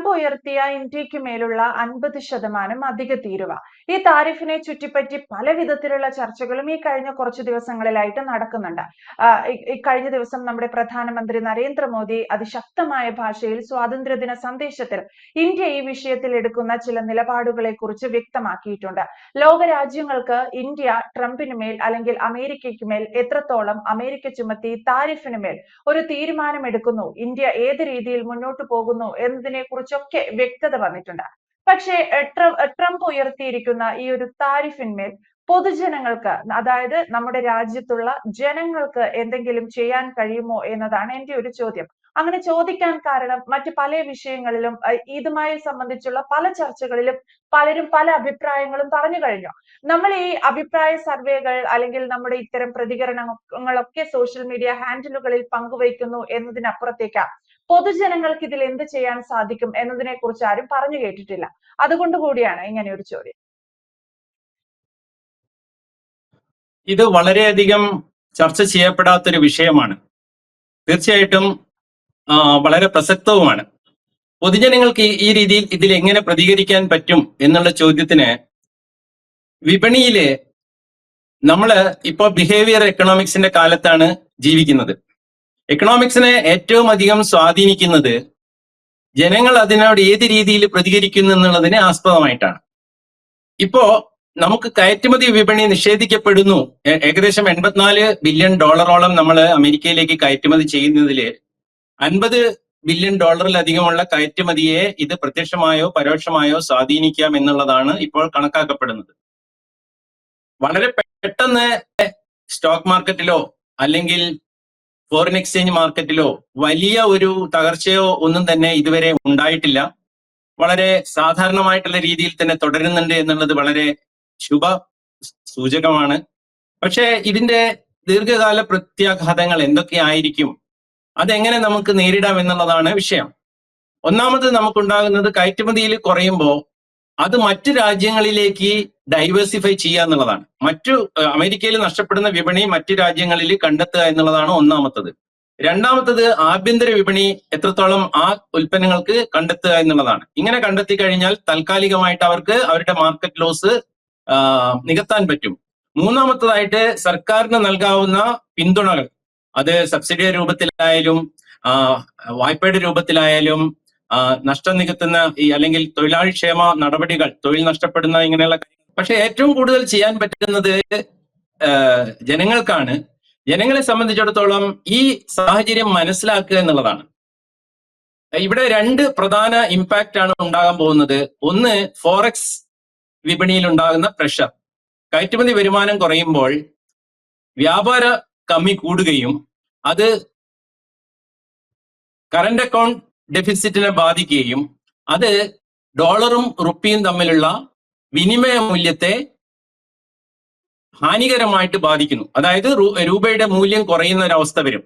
Trump ഉയർത്തിയ ഇന്ത്യയ്ക്ക് മേലുള്ള അൻപത് ശതമാനം അധിക തീരുവ. ഈ താരിഫിനെ ചുറ്റിപ്പറ്റി പല വിധത്തിലുള്ള ചർച്ചകളും ഈ കഴിഞ്ഞ കുറച്ച് ദിവസങ്ങളിലായിട്ട് നടക്കുന്നുണ്ട്. ഈ- കഴിഞ്ഞ ദിവസം നമ്മുടെ പ്രധാനമന്ത്രി നരേന്ദ്രമോദി അതിശക്തമായ ഭാഷയിൽ സ്വാതന്ത്ര്യദിന സന്ദേശത്തിൽ ഇന്ത്യ ഈ വിഷയത്തിൽ എടുക്കുന്ന ചില നിലപാടുകളെ കുറിച്ച് വ്യക്തമാക്കിയിട്ടുണ്ട്. ലോക രാജ്യങ്ങൾക്ക് ഇന്ത്യ ട്രംപിന് മേൽ അല്ലെങ്കിൽ അമേരിക്കയ്ക്ക് മേൽ എത്രത്തോളം അമേരിക്ക ചുമത്തി താരിഫിന് മേൽ ഒരു തീരുമാനമെടുക്കുന്നു ഇന്ത്യ ഏത് രീതിയിൽ മുന്നോട്ട് പോകുന്നു എന്നതിനെ കുറിച്ചൊക്കെ വ്യക്തത വന്നിട്ടുണ്ട്. പക്ഷേ ട്രംപ് ഉയർത്തിയിരിക്കുന്ന ഈ ഒരു താരിഫിന്മേൽ പൊതുജനങ്ങൾക്ക് അതായത് നമ്മുടെ രാജ്യത്തുള്ള ജനങ്ങൾക്ക് എന്തെങ്കിലും ചെയ്യാൻ കഴിയുമോ എന്നതാണ് എന്റെ ഒരു ചോദ്യം. അങ്ങനെ ചോദിക്കാൻ കാരണം മറ്റ് പല വിഷയങ്ങളിലും ഇതുമായി സംബന്ധിച്ചുള്ള പല ചർച്ചകളിലും പലരും പല അഭിപ്രായങ്ങളും പറഞ്ഞു കഴിഞ്ഞു. നമ്മൾ ഈ അഭിപ്രായ സർവേകൾ അല്ലെങ്കിൽ നമ്മുടെ ഇത്തരം പ്രതികരണങ്ങളൊക്കെ സോഷ്യൽ മീഡിയ ഹാൻഡിലുകളിൽ പങ്കുവയ്ക്കുന്നു എന്നതിനപ്പുറത്തേക്ക്. പൊതുജനങ്ങൾക്ക് ഇതിൽ എന്ത് ചെയ്യാൻ സാധിക്കും എന്നതിനെ കുറിച്ച് ആരും പറഞ്ഞു കേട്ടിട്ടില്ല. അതുകൊണ്ട് കൂടിയാണ് ഇങ്ങനെ ഒരു ചോദ്യം. ഇത് വളരെയധികം ചർച്ച ചെയ്യപ്പെടാത്തൊരു വിഷയമാണ്. തീർച്ചയായിട്ടും വളരെ പ്രസക്തവുമാണ്. പൊതുജനങ്ങൾക്ക് ഈ- രീതിയിൽ ഇതിൽ എങ്ങനെ പ്രതികരിക്കാൻ പറ്റും എന്നുള്ള ചോദ്യത്തിന് വിപണിയിലെ നമ്മൾ ഇപ്പോൾ ബിഹേവിയർ എക്കണോമിക്സിന്റെ കാലത്താണ് ജീവിക്കുന്നത്. എക്കണോമിക്സിനെ ഏറ്റവും അധികം സ്വാധീനിക്കുന്നത് ജനങ്ങൾ അതിനോട് ഏത് രീതിയിൽ പ്രതികരിക്കുന്നു എന്നുള്ളതിനെ ആസ്പദമായിട്ടാണ്. ഇപ്പോ നമുക്ക് കയറ്റുമതി വിപണി നിഷേധിക്കപ്പെടുന്നു. ഏകദേശം എൺപത്തിനാല് ബില്യൺ ഡോളറോളം നമ്മൾ അമേരിക്കയിലേക്ക് കയറ്റുമതി ചെയ്യുന്നതിൽ അൻപത് ബില്യൺ ഡോളറിലധികമുള്ള കയറ്റുമതിയെ ഇത് പ്രത്യക്ഷമായോ പരോക്ഷമായോ സ്വാധീനിക്കാം എന്നുള്ളതാണ് ഇപ്പോൾ കണക്കാക്കപ്പെടുന്നത്. വളരെ പെട്ടെന്ന് സ്റ്റോക്ക് മാർക്കറ്റിലോ അല്ലെങ്കിൽ ഫോറിൻ എക്സ്ചേഞ്ച് മാർക്കറ്റിലോ വലിയ ഒരു തകർച്ചയോ ഒന്നും തന്നെ ഇതുവരെ ഉണ്ടായിട്ടില്ല. വളരെ സാധാരണമായിട്ടുള്ള രീതിയിൽ തന്നെ തുടരുന്നുണ്ട് എന്നുള്ളത് വളരെ ശുഭ സൂചകമാണ്. പക്ഷേ ഇതിന്റെ ദീർഘകാല പ്രത്യാഘാതങ്ങൾ എന്തൊക്കെയായിരിക്കും അതെങ്ങനെ നമുക്ക് നേരിടാം എന്നുള്ളതാണ് വിഷയം. ഒന്നാമത് നമുക്കുണ്ടാകുന്നത് കയറ്റുമതിയിൽ കുറയുമ്പോൾ അത് മറ്റു രാജ്യങ്ങളിലേക്ക് ഡൈവേഴ്സിഫൈ ചെയ്യുക എന്നുള്ളതാണ്. മറ്റു അമേരിക്കയിൽ നഷ്ടപ്പെടുന്ന വിപണി മറ്റു രാജ്യങ്ങളിൽ കണ്ടെത്തുക എന്നുള്ളതാണ് ഒന്നാമത്തത്. രണ്ടാമത്തത് ആഭ്യന്തര വിപണി എത്രത്തോളം ആ ഉൽപ്പന്നങ്ങൾക്ക് കണ്ടെത്തുക എന്നുള്ളതാണ്. ഇങ്ങനെ കണ്ടെത്തി കഴിഞ്ഞാൽ താൽക്കാലികമായിട്ട് അവർക്ക് അവരുടെ മാർക്കറ്റ് ലോസ് നികത്താൻ പറ്റും. മൂന്നാമത്തതായിട്ട് സർക്കാരിന് നൽകാവുന്ന പിന്തുണകൾ. അത് സബ്സിഡിയുടെ രൂപത്തിലായാലും വായ്പയുടെ രൂപത്തിലായാലും നഷ്ടം നികത്തുന്ന ഈ അല്ലെങ്കിൽ തൊഴിലാളി ക്ഷേമ നടപടികൾ തൊഴിൽ നഷ്ടപ്പെടുന്ന ഇങ്ങനെയുള്ള. പക്ഷെ ഏറ്റവും കൂടുതൽ ചെയ്യാൻ പറ്റുന്നത് ജനങ്ങൾക്കാണ്. ജനങ്ങളെ സംബന്ധിച്ചിടത്തോളം ഈ സാഹചര്യം മനസ്സിലാക്കുക എന്നുള്ളതാണ്. ഇവിടെ രണ്ട് പ്രധാന ഇമ്പാക്റ്റ് ആണ് ഉണ്ടാകാൻ പോകുന്നത്. ഒന്ന് ഫോറക്സ് വിപണിയിൽ ഉണ്ടാകുന്ന പ്രഷർ കയറ്റുമതി വരുമാനം കുറയുമ്പോൾ വ്യാപാര കമ്മി കൂടുകയും അത് കറന്റ് അക്കൗണ്ട് ഡെഫിസിറ്റിനെ ബാധിക്കുകയും അത് ഡോളറും റുപ്പിയും തമ്മിലുള്ള വിനിമയ മൂല്യത്തെ ഹാനികരമായിട്ട് ബാധിക്കുന്നു. അതായത് രൂപയുടെ മൂല്യം കുറയുന്ന ഒരു അവസ്ഥ വരും.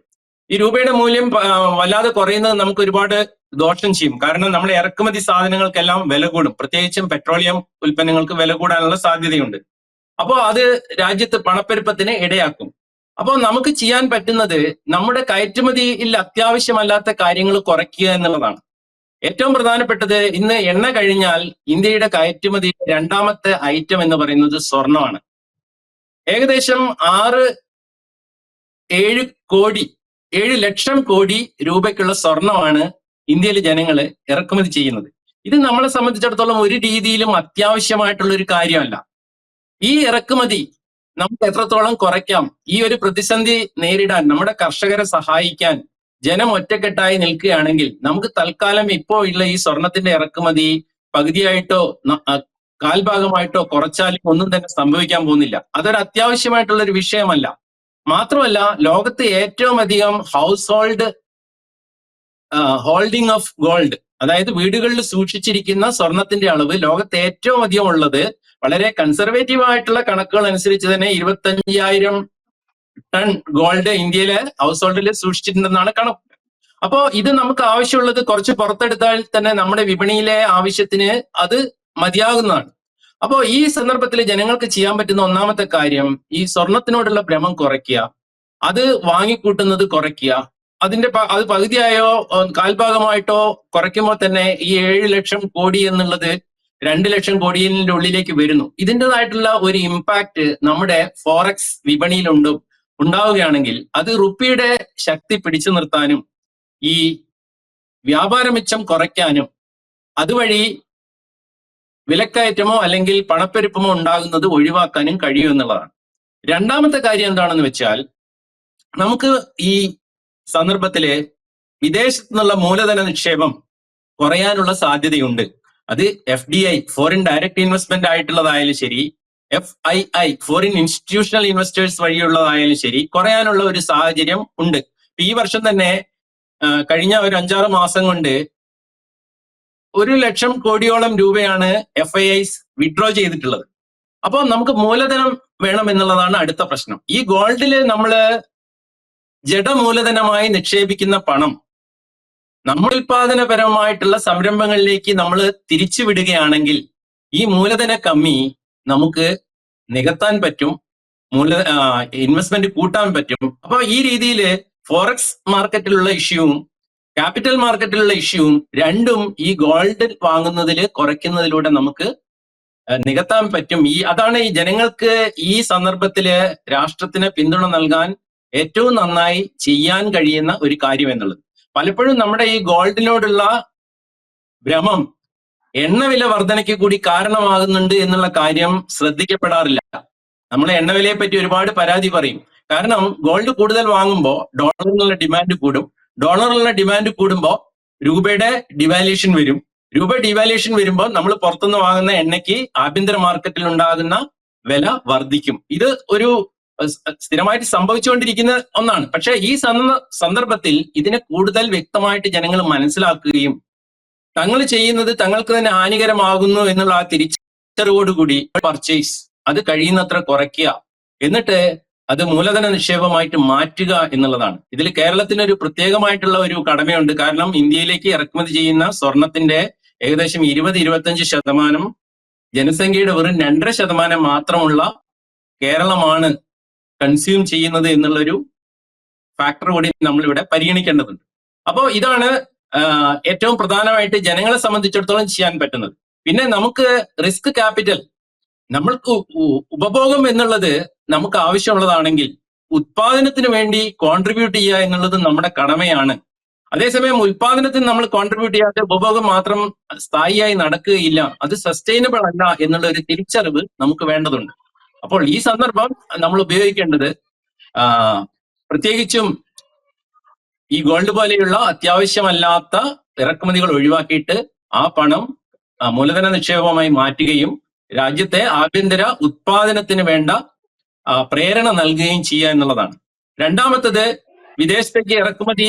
ഈ രൂപയുടെ മൂല്യം വല്ലാതെ കുറയുന്നത് നമുക്ക് ഒരുപാട് ദോഷം ചെയ്യും. കാരണം നമ്മൾ ഇറക്കുമതി സാധനങ്ങൾക്കെല്ലാം വില കൂടും. പ്രത്യേകിച്ചും പെട്രോളിയം ഉൽപ്പന്നങ്ങൾക്ക് വില കൂടാനുള്ള സാധ്യതയുണ്ട്. അപ്പോൾ അത് രാജ്യത്ത് പണപ്പെരുപ്പത്തിന് ഇടയാക്കും. അപ്പോൾ നമുക്ക് ചെയ്യാൻ പറ്റുന്നത് നമ്മുടെ കയറ്റുമതിയിൽ അത്യാവശ്യമല്ലാത്ത കാര്യങ്ങൾ കുറയ്ക്കുക എന്നുള്ളതാണ്. ഏറ്റവും പ്രധാനപ്പെട്ടത് ഇന്ന് എണ്ണ കഴിഞ്ഞാൽ ഇന്ത്യയുടെ കയറ്റുമതി രണ്ടാമത്തെ ഐറ്റം എന്ന് പറയുന്നത് സ്വർണമാണ്. ഏകദേശം ആറ് ഏഴ് കോടി ഏഴ് ലക്ഷം കോടി രൂപയ്ക്കുള്ള സ്വർണമാണ് ഇന്ത്യയിലെ ജനങ്ങൾ ഇറക്കുമതി ചെയ്യുന്നത്. ഇത് നമ്മളെ സംബന്ധിച്ചിടത്തോളം ഒരു രീതിയിലും അത്യാവശ്യമായിട്ടുള്ള ഒരു കാര്യമല്ല. ഈ ഇറക്കുമതി നമുക്ക് എത്രത്തോളം കുറയ്ക്കാം? ഈ ഒരു പ്രതിസന്ധി നേരിടാൻ നമ്മുടെ കർഷകരെ സഹായിക്കാൻ ജനം ഒറ്റക്കെട്ടായി നിൽക്കുകയാണെങ്കിൽ നമുക്ക് തൽക്കാലം ഇപ്പോ ഉള്ള ഈ സ്വർണത്തിന്റെ ഇറക്കുമതി പകുതിയായിട്ടോ കാൽഭാഗമായിട്ടോ കുറച്ചാലും ഒന്നും തന്നെ സംഭവിക്കാൻ പോകുന്നില്ല. അതൊരു അത്യാവശ്യമായിട്ടുള്ള ഒരു വിഷയമല്ല. മാത്രമല്ല ലോകത്ത് ഏറ്റവും അധികം house hold holding of gold അതായത് വീടുകളിൽ സൂക്ഷിച്ചിരിക്കുന്ന സ്വർണത്തിന്റെ അളവ്. ലോകത്ത് ഏറ്റവും അധികം ഉള്ളത് വളരെ കൺസർവേറ്റീവ് ആയിട്ടുള്ള കണക്കുകൾ അനുസരിച്ച് തന്നെ ഇരുപത്തഞ്ചായിരം ടൺ ഗോൾഡ് ഇന്ത്യയിലെ ഹൗസ് ഹോൾഡിൽ സൂക്ഷിച്ചിട്ടുണ്ടെന്നാണ് കണക്ക്. അപ്പോ ഇത് നമുക്ക് ആവശ്യമുള്ളത് കുറച്ച് പുറത്തെടുത്താൽ തന്നെ നമ്മുടെ വിപണിയിലെ ആവശ്യത്തിന് അത് മതിയാകുന്നതാണ്. അപ്പോ ഈ സന്ദർഭത്തിൽ ജനങ്ങൾക്ക് ചെയ്യാൻ പറ്റുന്ന ഒന്നാമത്തെ കാര്യം ഈ സ്വർണത്തിനോടുള്ള ഭ്രമം കുറയ്ക്കുക. അത് വാങ്ങിക്കൂട്ടുന്നത് കുറയ്ക്കുക. അതിന്റെ അത് പകുതിയായോ കാൽഭാഗമായിട്ടോ കുറയ്ക്കുമ്പോൾ തന്നെ ഈ ഏഴ് ലക്ഷം കോടി എന്നുള്ളത് രണ്ട് ലക്ഷം കോടിയുടെ ഉള്ളിലേക്ക് വരുന്നു. ഇതിന്റെതായിട്ടുള്ള ഒരു ഇമ്പാക്ട് നമ്മുടെ ഫോറക്സ് വിപണിയിലുണ്ട് ഉണ്ടാവുകയാണെങ്കിൽ അത് റുപ്പിയുടെ ശക്തി പിടിച്ചു നിർത്താനും ഈ വ്യാപാര മിച്ചം കുറയ്ക്കാനും അതുവഴി വിലക്കയറ്റമോ അല്ലെങ്കിൽ പണപ്പെരുപ്പമോ ഉണ്ടാകുന്നത് ഒഴിവാക്കാനും കഴിയും എന്നുള്ളതാണ്. രണ്ടാമത്തെ കാര്യം എന്താണെന്ന് വെച്ചാൽ നമുക്ക് ഈ സന്ദർഭത്തിൽ വിദേശത്തു നിന്നുള്ള മൂലധന നിക്ഷേപം കുറയാനുള്ള സാധ്യതയുണ്ട്. അത് F D I foreign direct investment ആയിട്ടുള്ളതായാലും ശരി F I I foreign institutional investors വഴിയുള്ളതായാലും ശരി കുറയാനുള്ള ഒരു സാഹചര്യം ഉണ്ട്. ഈ വർഷം തന്നെ കഴിഞ്ഞ ഒരു അഞ്ചാറ് മാസം കൊണ്ട് ഒരു ലക്ഷം കോടിയോളം രൂപയാണ് എഫ് ഐ ഐസ് വിഡ്രോ ചെയ്തിട്ടുള്ളത്. അപ്പോൾ നമുക്ക് മൂലധനം വേണം എന്നുള്ളതാണ് അടുത്ത പ്രശ്നം. ഈ ഗോൾഡിൽ നമ്മൾ ജഡമൂലധനമായി നിക്ഷേപിക്കുന്ന പണം നമ്മളുൽപാദനപരമായിട്ടുള്ള സംരംഭങ്ങളിലേക്ക് നമ്മൾ തിരിച്ചുവിടുകയാണെങ്കിൽ ഈ മൂലധന കമ്മി നമുക്ക് നികത്താൻ പറ്റും മൂല ഇൻവെസ്റ്റ്മെന്റ് കൂട്ടാൻ പറ്റും. അപ്പൊ ഈ രീതിയിൽ ഫോറക്സ് മാർക്കറ്റിലുള്ള ഇഷ്യൂവും ക്യാപിറ്റൽ മാർക്കറ്റിലുള്ള ഇഷ്യൂവും രണ്ടും ഈ ഗോൾഡ് വാങ്ങുന്നതിൽ കുറയ്ക്കുന്നതിലൂടെ നമുക്ക് നികത്താൻ പറ്റും. ഈ അതാണ് ഈ ജനങ്ങൾക്ക് ഈ സന്ദർഭത്തിൽ രാഷ്ട്രത്തിന് പിന്തുണ നൽകാൻ ഏറ്റവും നന്നായി ചെയ്യാൻ കഴിയുന്ന ഒരു കാര്യം എന്നുള്ളത്. പലപ്പോഴും നമ്മുടെ ഈ ഗോൾഡിനോടുള്ള ഭ്രമം എണ്ണവില വർധനയ്ക്ക് കൂടി കാരണമാകുന്നുണ്ട് എന്നുള്ള കാര്യം ശ്രദ്ധിക്കപ്പെടാറില്ല. നമ്മൾ എണ്ണവിലയെ പറ്റി ഒരുപാട് പരാതി പറയും. കാരണം ഗോൾഡ് കൂടുതൽ വാങ്ങുമ്പോൾ ഡോളറിനുള്ള ഡിമാൻഡ് കൂടും. ഡോളറിനുള്ള ഡിമാൻഡ് കൂടുമ്പോൾ രൂപയുടെ ഡിവാലുവേഷൻ വരും. രൂപ ഡിവാലുവേഷൻ വരുമ്പോൾ നമ്മൾ പുറത്തുനിന്ന് വാങ്ങുന്ന എണ്ണയ്ക്ക് ആഭ്യന്തര മാർക്കറ്റിൽ ഉണ്ടാകുന്ന വില വർദ്ധിക്കും ഇത് ഒരു സ്ഥിരമായിട്ട് സംഭവിച്ചുകൊണ്ടിരിക്കുന്ന ഒന്നാണ്. പക്ഷെ ഈ സന്ദ- സന്ദർഭത്തിൽ ഇതിനെ കൂടുതൽ വ്യക്തമായിട്ട് ജനങ്ങൾ മനസ്സിലാക്കുകയും തങ്ങൾ ചെയ്യുന്നത് തങ്ങൾക്ക് തന്നെ ഹാനികരമാകുന്നു എന്നുള്ള ആ തിരിച്ചറിവോടുകൂടി പർച്ചേസ് അത് കഴിയുന്നത്ര കുറയ്ക്കുക. എന്നിട്ട് അത് മൂലധന നിക്ഷേപമായിട്ട് മാറ്റുക എന്നുള്ളതാണ്. ഇതിൽ കേരളത്തിന് ഒരു പ്രത്യേകമായിട്ടുള്ള ഒരു കടമയുണ്ട്. കാരണം ഇന്ത്യയിലേക്ക് ഇറക്കുമതി ചെയ്യുന്ന സ്വർണത്തിന്റെ ഏകദേശം ഇരുപത് ഇരുപത്തഞ്ച് ശതമാനം ജനസംഖ്യയുടെ വെറും രണ്ടര ശതമാനം മാത്രമുള്ള കേരളമാണ് കൺസ്യൂം ചെയ്യുന്നത് എന്നുള്ളൊരു ഫാക്ടർ കൂടി നമ്മളിവിടെ പരിഗണിക്കേണ്ടതുണ്ട്. അപ്പോൾ ഇതാണ് ഏറ്റവും പ്രധാനമായിട്ട് ജനങ്ങളെ സംബന്ധിച്ചിടത്തോളം ചെയ്യാൻ പറ്റുന്നത്. പിന്നെ നമുക്ക് റിസ്ക് ക്യാപിറ്റൽ നമ്മൾക്ക് ഉപഭോഗം എന്നുള്ളത് നമുക്ക് ആവശ്യമുള്ളതാണെങ്കിൽ ഉത്പാദനത്തിന് വേണ്ടി കോൺട്രിബ്യൂട്ട് ചെയ്യുക എന്നുള്ളത് നമ്മുടെ കടമയാണ്. അതേസമയം ഉത്പാദനത്തിന് നമ്മൾ കോൺട്രിബ്യൂട്ട് ചെയ്യാതെ ഉപഭോഗം മാത്രം സ്ഥായിയായി നടക്കുകയില്ല. അത് സസ്റ്റൈനബിൾ അല്ല എന്നുള്ള ഒരു തിരിച്ചറിവ് നമുക്ക് വേണ്ടതുണ്ട്. അപ്പോൾ ഈ സന്ദർഭം നമ്മൾ ഉപയോഗിക്കേണ്ടത് പ്രത്യേകിച്ചും ഈ ഗോൾഡ് പോലെയുള്ള അത്യാവശ്യമല്ലാത്ത ഇറക്കുമതികൾ ഒഴിവാക്കിയിട്ട് ആ പണം മൂലധന നിക്ഷേപമായി മാറ്റുകയും രാജ്യത്തെ ആഭ്യന്തര ഉത്പാദനത്തിന് വേണ്ട പ്രേരണ നൽകുകയും ചെയ്യുക എന്നുള്ളതാണ്. രണ്ടാമത്തത് വിദേശത്തേക്ക് ഇറക്കുമതി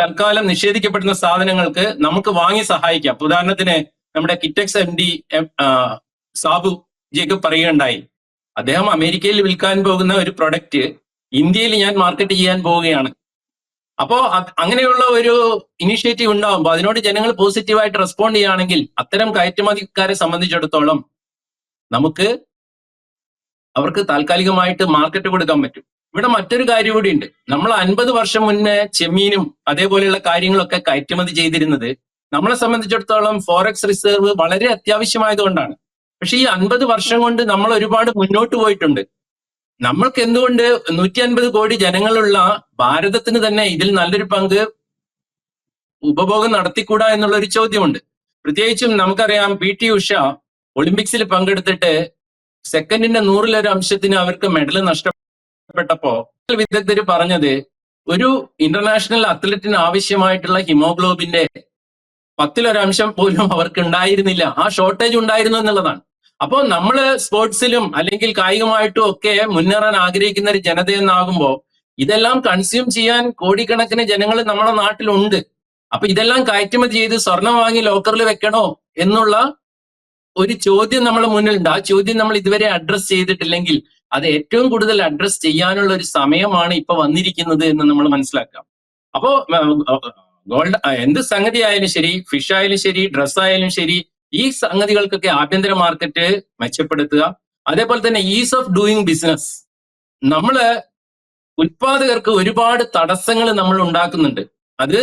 തൽക്കാലം നിഷേധിക്കപ്പെടുന്ന സാധനങ്ങൾക്ക് നമുക്ക് വാങ്ങി സഹായിക്കാം. ഉദാഹരണത്തിന് നമ്മുടെ കിറ്റക്സ് എം ഡി സാബു ജിയൊക്കെ പറയുകയുണ്ടായി. അദ്ദേഹം അമേരിക്കയിൽ വിൽക്കാൻ പോകുന്ന ഒരു പ്രൊഡക്റ്റ് ഇന്ത്യയിൽ ഞാൻ മാർക്കറ്റ് ചെയ്യാൻ പോവുകയാണ്. അപ്പോ അങ്ങനെയുള്ള ഒരു ഇനിഷ്യേറ്റീവ് ഉണ്ടാകുമ്പോൾ അതിനോട് ജനങ്ങൾ പോസിറ്റീവായിട്ട് റെസ്പോണ്ട് ചെയ്യുകയാണെങ്കിൽ അത്തരം കയറ്റുമതിക്കാരെ സംബന്ധിച്ചിടത്തോളം നമുക്ക് അവർക്ക് താൽക്കാലികമായിട്ട് മാർക്കറ്റ് കൊടുക്കാൻ പറ്റും. ഇവിടെ മറ്റൊരു കാര്യം കൂടി ഉണ്ട്. നമ്മൾ അൻപത് വർഷം മുന്നേ ചെമ്മീനും അതേപോലെയുള്ള കാര്യങ്ങളൊക്കെ കയറ്റുമതി ചെയ്തിരുന്നത് നമ്മളെ സംബന്ധിച്ചിടത്തോളം ഫോറക്സ് റിസർവ് വളരെ അത്യാവശ്യമായതുകൊണ്ടാണ് പക്ഷെ ഈ അൻപത് വർഷം കൊണ്ട് നമ്മൾ ഒരുപാട് മുന്നോട്ട് പോയിട്ടുണ്ട്. നമ്മൾക്ക് എന്തുകൊണ്ട് നൂറ്റി അൻപത് കോടി ജനങ്ങളുള്ള ഭാരതത്തിന് തന്നെ ഇതിൽ നല്ലൊരു പങ്ക് ഉപഭോഗം നടത്തിക്കൂടാ എന്നുള്ള ഒരു ചോദ്യമുണ്ട്. പ്രത്യേകിച്ചും നമുക്കറിയാം പി ടി ഉഷ ഒളിമ്പിക്സിൽ പങ്കെടുത്തിട്ട് സെക്കൻഡിന്റെ നൂറിലൊരു അംശത്തിന് അവർക്ക് മെഡൽ നഷ്ടപ്പെട്ടപ്പോ വിദഗ്ധർ പറഞ്ഞത് ഒരു ഇന്റർനാഷണൽ അത്ലറ്റിന് ആവശ്യമായിട്ടുള്ള ഹിമോഗ്ലോബിന്റെ പത്തിലൊരംശം പോലും അവർക്ക് ഉണ്ടായിരുന്നില്ല. ആ ഷോർട്ടേജ് ഉണ്ടായിരുന്നു എന്നുള്ളതാണ്. അപ്പോൾ നമ്മൾ സ്പോർട്സിലും അല്ലെങ്കിൽ കായികമായിട്ടും ഒക്കെ മുന്നേറാൻ ആഗ്രഹിക്കുന്ന ഒരു ജനതയെന്നാകുമ്പോൾ ഇതെല്ലാം കൺസ്യൂം ചെയ്യാൻ കോടിക്കണക്കിന് ജനങ്ങൾ നമ്മുടെ നാട്ടിലുണ്ട്. അപ്പൊ ഇതെല്ലാം കയറ്റുമതി ചെയ്ത് സ്വർണം വാങ്ങി ലോക്കറിൽ വെക്കണോ എന്നുള്ള ഒരു ചോദ്യം നമ്മൾ മുന്നിലുണ്ട്. ആ ചോദ്യം നമ്മൾ ഇതുവരെ അഡ്രസ് ചെയ്തിട്ടില്ലെങ്കിൽ അത് ഏറ്റവും കൂടുതൽ അഡ്രസ് ചെയ്യാനുള്ള ഒരു സമയമാണ് ഇപ്പൊ വന്നിരിക്കുന്നത് എന്ന് നമ്മൾ മനസ്സിലാക്കാം. അപ്പോ ഗോൾഡ് എന്ത് സംഗതി ആയാലും ശരി ഫിഷ് ആയാലും ശരി ഡ്രസ് ആയാലും ശരി ഈ സംഗതികൾക്കൊക്കെ ആഭ്യന്തര മാർക്കറ്റ് മെച്ചപ്പെടുത്തുക. അതേപോലെ തന്നെ ഈസ് ഓഫ് ഡൂയിങ് ബിസിനസ് നമ്മൾ ഉത്പാദകർക്ക് ഒരുപാട് തടസ്സങ്ങൾ നമ്മൾ ഉണ്ടാക്കുന്നുണ്ട്. അത്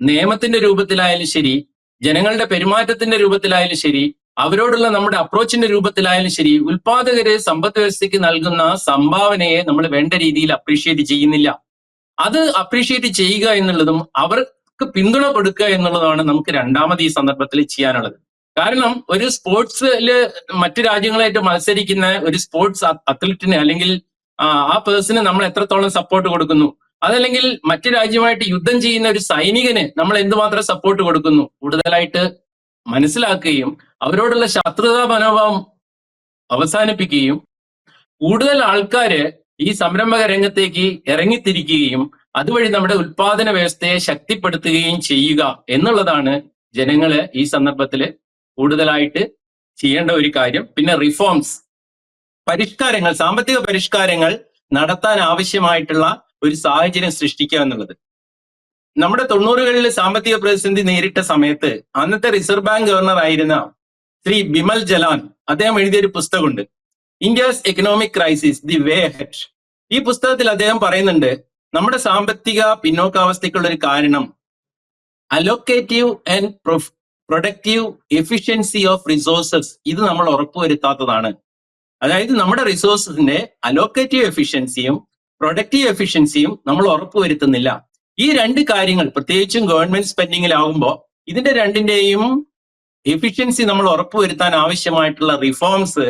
നിയമത്തിന്റെ രൂപത്തിലായാലും ശരി ജനങ്ങളുടെ പെരുമാറ്റത്തിന്റെ രൂപത്തിലായാലും ശരി അവരോടുള്ള നമ്മുടെ അപ്രോച്ചിന്റെ രൂപത്തിലായാലും ശരി ഉൽപാദകര് സമ്പദ് വ്യവസ്ഥയ്ക്ക് നൽകുന്ന സംഭാവനയെ നമ്മൾ വേണ്ട രീതിയിൽ അപ്രീഷിയേറ്റ് ചെയ്യുന്നില്ല. അത് അപ്രീഷിയേറ്റ് ചെയ്യുക എന്നുള്ളതും അവർക്ക് പിന്തുണ കൊടുക്കുക എന്നുള്ളതാണ് നമുക്ക് രണ്ടാമത് ഈ സന്ദർഭത്തിൽ ചെയ്യാനുള്ളത്. കാരണം ഒരു സ്പോർട്സിൽ മറ്റു രാജ്യങ്ങളായിട്ട് മത്സരിക്കുന്ന ഒരു സ്പോർട്സ് അത്ലറ്റിന് അല്ലെങ്കിൽ ആ, പേഴ്സണ് നമ്മൾ എത്രത്തോളം സപ്പോർട്ട് കൊടുക്കുന്നു? അതല്ലെങ്കിൽ മറ്റു രാജ്യമായിട്ട് യുദ്ധം ചെയ്യുന്ന ഒരു സൈനികന് നമ്മൾ എന്തുമാത്രം സപ്പോർട്ട് കൊടുക്കുന്നു? കൂടുതലായിട്ട് മനസ്സിലാക്കുകയും അവരോടുള്ള ശത്രുതാ മനോഭാവം അവസാനിപ്പിക്കുകയും കൂടുതൽ ആൾക്കാര് ഈ സംരംഭക രംഗത്തേക്ക് ഇറങ്ങിത്തിരിക്കുകയും അതുവഴി നമ്മുടെ ഉൽപാദന വ്യവസ്ഥയെ ശക്തിപ്പെടുത്തുകയും ചെയ്യുക എന്നുള്ളതാണ് ജനങ്ങളെ ഈ സന്ദർഭത്തിൽ കൂടുതലായിട്ട് ചെയ്യേണ്ട ഒരു കാര്യം. പിന്നെ റിഫോംസ് പരിഷ്കാരങ്ങൾ സാമ്പത്തിക പരിഷ്കാരങ്ങൾ നടത്താൻ ആവശ്യമായിട്ടുള്ള ഒരു സാഹചര്യം സൃഷ്ടിക്കുക എന്നുള്ളത്. നമ്മുടെ തൊണ്ണൂറുകളിൽ സാമ്പത്തിക പ്രതിസന്ധി നേരിട്ട സമയത്ത് അന്നത്തെ റിസർവ് ബാങ്ക് ഗവർണർ ആയിരുന്ന ശ്രീ ബിമൽ ജലാൻ അദ്ദേഹം എഴുതിയൊരു പുസ്തകമുണ്ട്. India's economic crisis the way ahead ഈ പുസ്തകത്തിൽ അദ്ദേഹം പറയുന്നുണ്ട് നമ്മുടെ സാമ്പത്തിക പിന്നോക്കാവസ്ഥയ്ക്കുള്ള ഒരു കാരണം allocative and productive efficiency of resources ഇത് നമ്മൾ ഉറപ്പുവരുത്താത്തതാണ്. അതായത് നമ്മുടെ റിസോഴ്സസിന്റെ അലോക്കേറ്റീവ് എഫിഷ്യൻസിയും പ്രൊഡക്റ്റീവ് എഫിഷ്യൻസിയും നമ്മൾ ഉറപ്പുവരുത്തുന്നില്ല. ഈ രണ്ട് കാര്യങ്ങൾ പ്രത്യേകിച്ചും ഗവൺമെന്റ് സ്പെൻഡിങ്ങിലാവുമ്പോൾ ഇതിന്റെ രണ്ടിന്റെയും എഫിഷ്യൻസി നമ്മൾ ഉറപ്പുവരുത്താൻ ആവശ്യമായിട്ടുള്ള റിഫോംസ്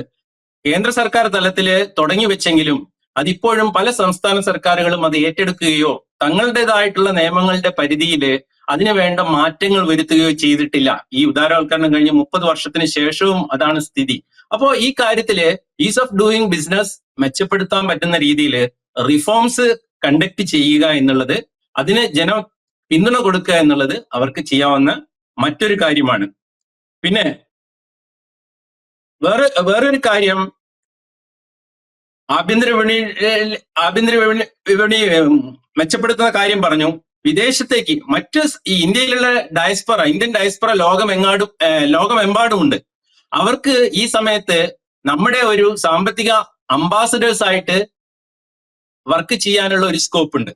കേന്ദ്ര സർക്കാർ തലത്തിൽ തുടങ്ങി വെച്ചെങ്കിലും അതിപ്പോഴും പല സംസ്ഥാന സർക്കാരുകളും അത് ഏറ്റെടുക്കുകയോ തങ്ങളുടേതായിട്ടുള്ള നിയമങ്ങളുടെ പരിധിയിൽ അതിനുവേണ്ട മാറ്റങ്ങൾ വരുത്തുകയോ ചെയ്തിട്ടില്ല. ഈ ഉദാരവൽക്കരണം കഴിഞ്ഞ് മുപ്പത് വർഷത്തിന് ശേഷവും അതാണ് സ്ഥിതി. അപ്പോ ഈ കാര്യത്തിൽ ഈസ് ഓഫ് ഡൂയിങ് ബിസിനസ് മെച്ചപ്പെടുത്താൻ പറ്റുന്ന രീതിയിൽ റിഫോംസ് കണ്ടക്ട് ചെയ്യുക എന്നുള്ളത് അതിന് ജന പിന്തുണ കൊടുക്കുക എന്നുള്ളത് അവർക്ക് ചെയ്യാവുന്ന മറ്റൊരു കാര്യമാണ്. പിന്നെ വേറെ വേറൊരു കാര്യം ആഭ്യന്തര വിപണി ആഭ്യന്തര വിപണി വിപണി മെച്ചപ്പെടുത്തുന്ന കാര്യം പറഞ്ഞു. വിദേശത്തേക്ക് മറ്റ് ഈ ഇന്ത്യയിലുള്ള ഡയസ്പറ ഇന്ത്യൻ ഡയസ്പറ ലോകമെങ്ങാടും ലോകമെമ്പാടും ഉണ്ട് അവർക്ക് ഈ സമയത്ത് നമ്മുടെ ഒരു സാമ്പത്തിക അംബാസഡേഴ്സ് ആയിട്ട് വർക്ക് ചെയ്യാനുള്ള ഒരു സ്കോപ്പ് ഉണ്ട്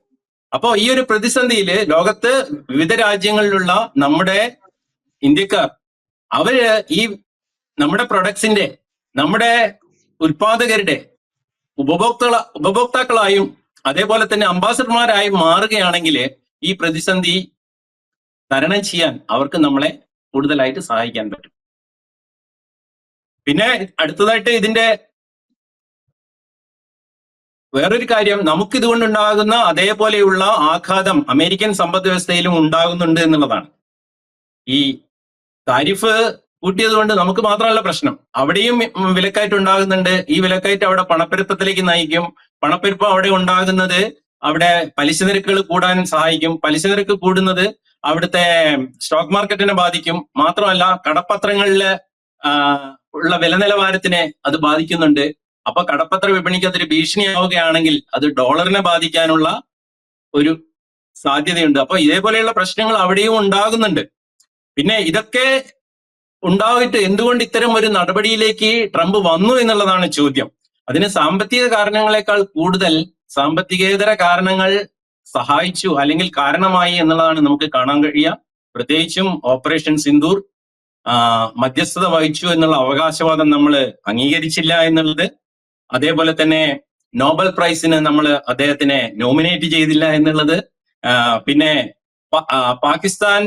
അപ്പോൾ ഈ ഒരു പ്രതിസന്ധിയിൽ ലോകത്ത് വിവിധ രാജ്യങ്ങളിലുള്ള നമ്മുടെ ഇന്ത്യക്കാർ അവർ ഈ നമ്മുടെ പ്രൊഡക്ട്സിന്റെ നമ്മുടെ ഉൽപാദകരുടെ ഉപഭോക്താക്കള ഉപഭോക്താക്കളായും അതേപോലെ തന്നെ അംബാസഡർമാരായും മാറുകയാണെങ്കിൽ ഈ പ്രതിസന്ധി തരണം ചെയ്യാൻ അവർക്ക് നമ്മളെ കൂടുതലായിട്ട് സഹായിക്കാൻ പറ്റും. പിന്നെ അടുത്തതായിട്ട് ഇതിന്റെ വേറൊരു കാര്യം നമുക്ക് ഇതുകൊണ്ടുണ്ടാകുന്ന അതേപോലെയുള്ള ആഘാതം അമേരിക്കൻ സമ്പദ് വ്യവസ്ഥയിലും ഉണ്ടാകുന്നുണ്ട് എന്നുള്ളതാണ്. ഈ താരിഫ് കൂട്ടിയത് കൊണ്ട് നമുക്ക് മാത്രമല്ല പ്രശ്നം. അവിടെയും വിലക്കയറ്റം ഉണ്ടാകുന്നുണ്ട്. ഈ വിലക്കയറ്റം അവിടെ പണപ്പെരുപ്പത്തിലേക്ക് നയിക്കും. പണപ്പെരുപ്പം അവിടെ ഉണ്ടാകുന്നത് അവിടെ പലിശ നിരക്കുകൾ കൂടാൻ സഹായിക്കും. പലിശ നിരക്ക് കൂടുന്നത് അവിടുത്തെ സ്റ്റോക്ക് മാർക്കറ്റിനെ ബാധിക്കും. മാത്രമല്ല കടപ്പത്രങ്ങളിലെ ഉള്ള വില നിലവാരത്തിനെ അത് ബാധിക്കുന്നുണ്ട്. അപ്പൊ കടപ്പത്ര വിപണിക്ക് അതൊരു ഭീഷണിയാവുകയാണെങ്കിൽ അത് ഡോളറിനെ ബാധിക്കാനുള്ള ഒരു സാധ്യതയുണ്ട്. അപ്പൊ ഇതേപോലെയുള്ള പ്രശ്നങ്ങൾ അവിടെയും ഉണ്ടാകുന്നുണ്ട്. പിന്നെ ഇതൊക്കെ ഉണ്ടായിട്ട് എന്തുകൊണ്ട് ഇത്തരം ഒരു നടപടിയിലേക്ക് ട്രംപ് വന്നു എന്നുള്ളതാണ് ചോദ്യം. അതിന് സാമ്പത്തിക കാരണങ്ങളെക്കാൾ കൂടുതൽ സാമ്പത്തികേതര കാരണങ്ങൾ സഹായിച്ചു അല്ലെങ്കിൽ കാരണമായി എന്നുള്ളതാണ് നമുക്ക് കാണാൻ കഴിയുക. പ്രത്യേകിച്ചും ഓപ്പറേഷൻ സിന്ദൂർ മധ്യസ്ഥത വഹിച്ചു എന്നുള്ള അവകാശവാദം നമ്മൾ അംഗീകരിച്ചില്ല എന്നുള്ളത്. അതേപോലെ തന്നെ നോബൽ പ്രൈസിന് നമ്മൾ അദ്ദേഹത്തിനെ നോമിനേറ്റ് ചെയ്തില്ല എന്നുള്ളത്. പിന്നെ പാകിസ്ഥാൻ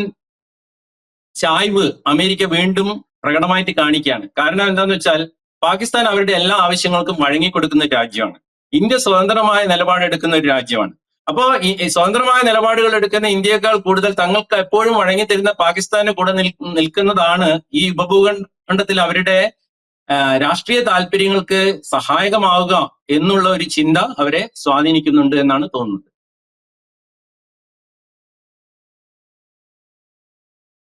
ചായ്വ് അമേരിക്ക വീണ്ടും പ്രകടമായിട്ട് കാണിക്കുകയാണ്. കാരണം എന്താന്ന് വെച്ചാൽ പാകിസ്ഥാൻ അവരുടെ എല്ലാ ആവശ്യങ്ങൾക്കും വഴങ്ങിക്കൊടുക്കുന്ന രാജ്യമാണ്. ഇന്ത്യ സ്വതന്ത്രമായ നിലപാടെടുക്കുന്ന ഒരു രാജ്യമാണ്. അപ്പോ ഈ സ്വതന്ത്രമായ നിലപാടുകൾ എടുക്കുന്ന ഇന്ത്യയേക്കാൾ കൂടുതൽ തങ്ങൾക്ക് എപ്പോഴും വഴങ്ങിത്തരുന്ന പാകിസ്ഥാന് കൂടെ നിൽക്കുന്നതാണ് ഈ ഉപഭൂഖണ്ഡത്തിൽ അവരുടെ രാഷ്ട്രീയ താല്പര്യങ്ങൾക്ക് സഹായകമാവുക എന്നുള്ള ഒരു ചിന്ത അവരെ സ്വാധീനിക്കുന്നുണ്ട് എന്നാണ് തോന്നുന്നത്.